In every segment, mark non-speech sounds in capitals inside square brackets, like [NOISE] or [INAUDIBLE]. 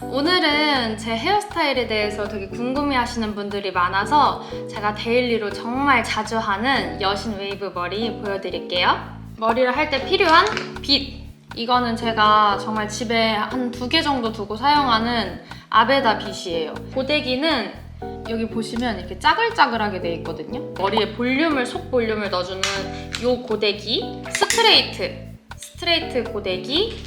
오늘은 제 헤어스타일에 대해서 되게 궁금해 하시는 분들이 많아서 제가 데일리로 정말 자주 하는 여신 웨이브 머리 보여드릴게요. 머리를 할 때 필요한 빗. 이거는 제가 정말 집에 한 두 개 정도 두고 사용하는 아베다 빗이에요. 고데기는 여기 보시면 이렇게 짜글짜글하게 돼 있거든요. 머리에 볼륨을 속 볼륨을 넣어주는 요 고데기, 스트레이트, 스트레이트 고데기,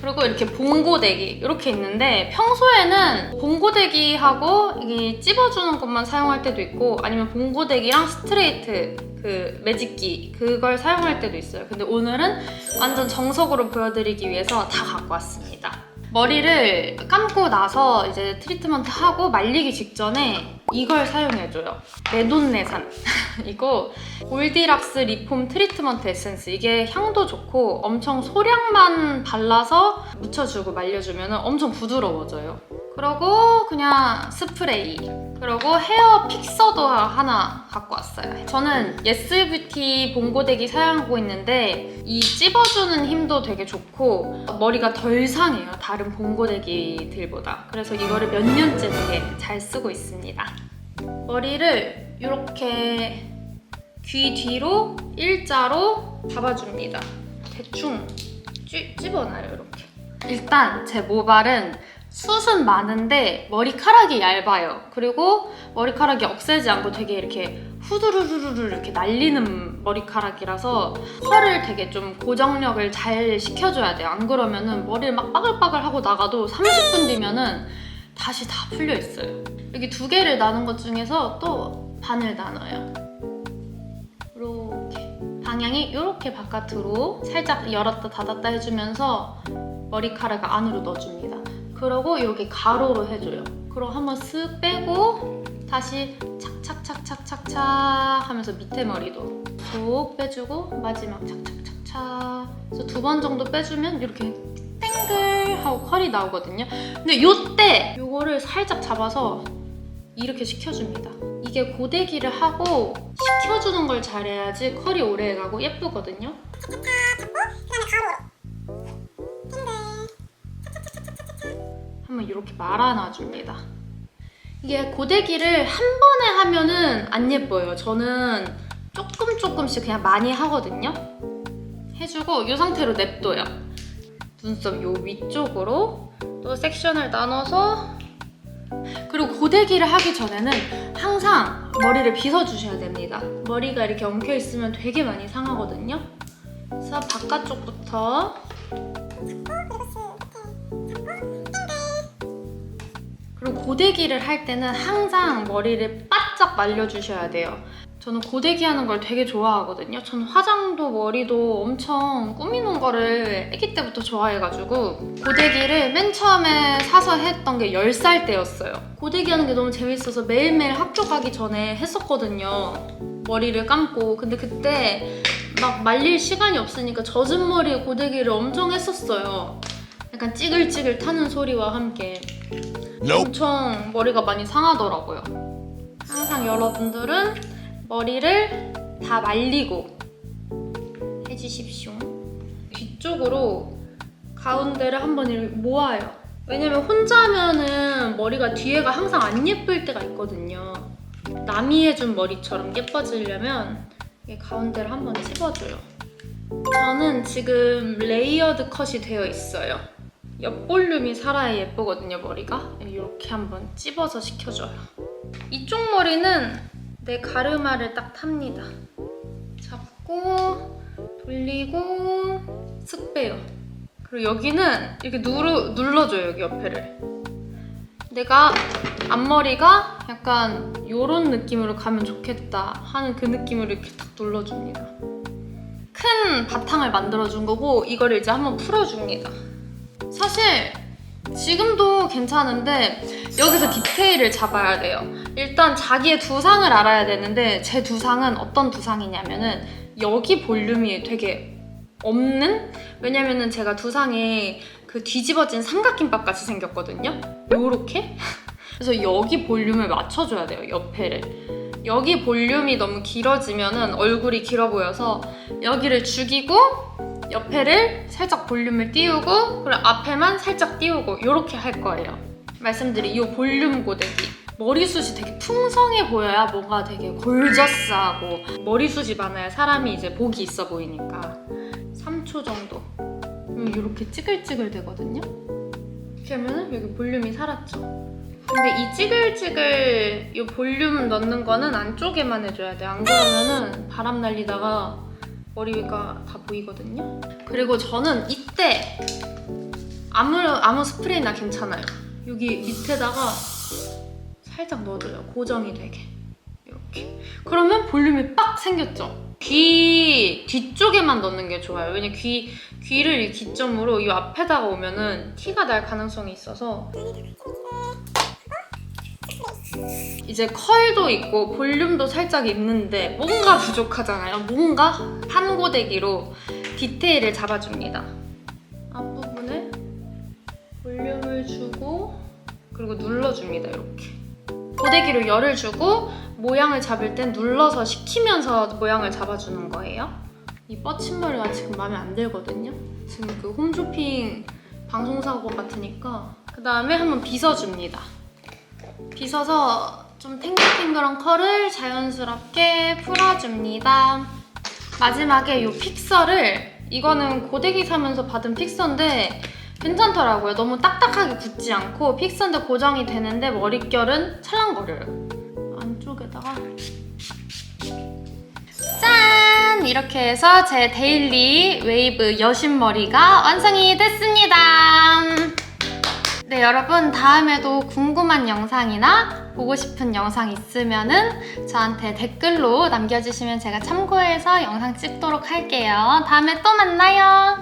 그리고 이렇게 봉고데기 이렇게 있는데 평소에는 봉고데기하고 이게 찝어주는 것만 사용할 때도 있고 아니면 봉고데기랑 스트레이트 그 매직기 그걸 사용할 때도 있어요. 근데 오늘은 완전 정석으로 보여드리기 위해서 다 갖고 왔습니다. 머리를 감고 나서 이제 트리트먼트 하고 말리기 직전에 이걸 사용해줘요. 내돈내산. [LAUGHS] 이거 골디락스 리폼 트리트먼트 에센스. 이게 향도 좋고 엄청 소량만 발라서 묻혀주고 말려주면 엄청 부드러워져요. 그리고 그냥 스프레이. 그리고 헤어 픽서도 하나 갖고 왔어요. 저는 예스뷰티 봉고데기 사용하고 있는데 이 찝어주는 힘도 되게 좋고 머리가 덜 상해요. 다른 봉고데기들보다. 그래서 이거를 몇 년째 되게 잘 쓰고 있습니다. 머리를 이렇게 귀 뒤로 일자로 잡아줍니다. 대충 찌, 찝어놔요, 이렇게. 일단 제 모발은 숱은 많은데 머리카락이 얇아요. 그리고 머리카락이 억세지 않고 되게 이렇게 후두루루루 이렇게 날리는 머리카락이라서 컬을 되게 좀 고정력을 잘 시켜줘야 돼요. 안 그러면은 머리를 막 빠글빠글 하고 나가도 30분 뒤면은 다시 다 풀려 있어요. 여기 두 개를 나눈 것 중에서 또 반을 나눠요. 이렇게 방향이 이렇게 바깥으로 살짝 열었다 닫았다 해주면서 머리카락을 안으로 넣어줍니다. 그러고 여기 가로로 해줘요. 그리고 한번 쓱 빼고 다시 착착착착착착 하면서 밑에 머리도 쭉 빼주고 마지막 착착착착 그래서 두 번 정도 빼주면 이렇게 땡글 하고 컬이 나오거든요. 근데 요때 요거를 살짝 잡아서 이렇게 식혀줍니다. 이게 고데기를 하고 식혀주는 걸 잘해야지 컬이 오래 가고 예쁘거든요. 한번 이렇게 말아놔줍니다. 이게 고데기를 한 번에 하면은 안 예뻐요. 저는 조금 조금씩 그냥 많이 하거든요. 해주고 이 상태로 냅둬요. 눈썹 요 위쪽으로 또 섹션을 나눠서 그리고 고데기를 하기 전에는 항상 머리를 빗어주셔야 됩니다. 머리가 이렇게 엉켜 있으면 되게 많이 상하거든요. 그래서 바깥쪽부터 그리고 고데기를 할 때는 항상 머리를 바짝 말려주셔야 돼요. 저는 고데기 하는 걸 되게 좋아하거든요. 저는 화장도 머리도 엄청 꾸미는 거를 아기 때부터 좋아해가지고 고데기를 맨 처음에 사서 했던 게 10살 때였어요. 고데기 하는 게 너무 재밌어서 매일매일 학교 가기 전에 했었거든요. 머리를 감고. 근데 그때 막 말릴 시간이 없으니까 젖은 머리에 고데기를 엄청 했었어요. 약간 찌글찌글 타는 소리와 함께. 엄청 머리가 많이 상하더라고요. 항상 여러분들은 머리를 다 말리고 해주십시오. 뒤쪽으로 가운데를 한번 모아요. 왜냐면 혼자 하면은 머리가 뒤에가 항상 안 예쁠 때가 있거든요. 남이 해준 머리처럼 예뻐지려면 이 가운데를 한번 찝어줘요. 저는 지금 레이어드 컷이 되어 있어요. 옆 볼륨이 살아야 예쁘거든요, 머리가. 이렇게 한번 찝어서 식혀줘요. 이쪽 머리는 내 가르마를 딱 탑니다. 잡고 돌리고 쓱 빼요. 그리고 여기는 이렇게 누르, 눌러줘요, 여기 옆에를. 내가 앞머리가 약간 이런 느낌으로 가면 좋겠다 하는 그 느낌으로 이렇게 탁 눌러줍니다. 큰 바탕을 만들어준 거고 이거를 이제 한번 풀어줍니다. 사실 지금도 괜찮은데 여기서 디테일을 잡아야 돼요. 일단 자기의 두상을 알아야 되는데 제 두상은 어떤 두상이냐면은 여기 볼륨이 되게 없는? 왜냐면은 제가 두상에 그 뒤집어진 삼각김밥 같이 생겼거든요. 요렇게? [LAUGHS] 그래서 여기 볼륨을 맞춰줘야 돼요, 옆에를. 여기 볼륨이 너무 길어지면은 얼굴이 길어 보여서 여기를 죽이고 옆에를 살짝 볼륨을 띄우고 그리고 앞에만 살짝 띄우고 이렇게 할 거예요. 말씀드린 이 볼륨 고데기. 머리숱이 되게 풍성해 보여야 뭔가 되게 골저스하고 머리숱이 많아야 사람이 이제 복이 있어 보이니까. 3초 정도. 이렇게 찌글찌글 되거든요. 이렇게 하면은 여기 볼륨이 살았죠 근데 이 찌글찌글 이 볼륨 넣는 거는 안쪽에만 해줘야 돼요 안 그러면은 바람 날리다가 머리가 다 보이거든요 그리고 저는 이때 아무 아무 스프레이나 괜찮아요. 여기 밑에다가 살짝 넣어줘요. 고정이 되게 이렇게. 그러면 볼륨이 빡 생겼죠. 귀 뒤쪽에만 넣는 게 좋아요. 왜냐 귀 귀를 이 기점으로 이 앞에다가 오면은 티가 날 가능성이 있어서. 이제 컬도 있고 볼륨도 살짝 있는데 뭔가 부족하잖아요. 뭔가 판고데기로 디테일을 잡아줍니다. 앞부분에 볼륨을 주고 그리고 눌러줍니다 이렇게 고데기로 열을 주고 모양을 잡을 땐 눌러서 식히면서 모양을 잡아주는 거예요 이 뻗친머리가 지금 마음에 안 들거든요 지금 그 홈쇼핑 방송사고 같으니까 그 다음에 한번 빗어줍니다 빗어서 좀 탱글탱글한 컬을 자연스럽게 풀어줍니다 마지막에 이 픽서를 이거는 고데기 사면서 받은 픽서인데 괜찮더라고요. 너무 딱딱하게 굳지 않고 픽스인데 고정이 되는데 머릿결은 찰랑거려요. 안쪽에다가 짠! 이렇게 해서 제 데일리 웨이브 여신머리가 완성이 됐습니다. 네, 여러분 다음에도 궁금한 영상이나 보고 싶은 영상 있으면은 저한테 댓글로 남겨주시면 제가 참고해서 영상 찍도록 할게요. 다음에 또 만나요.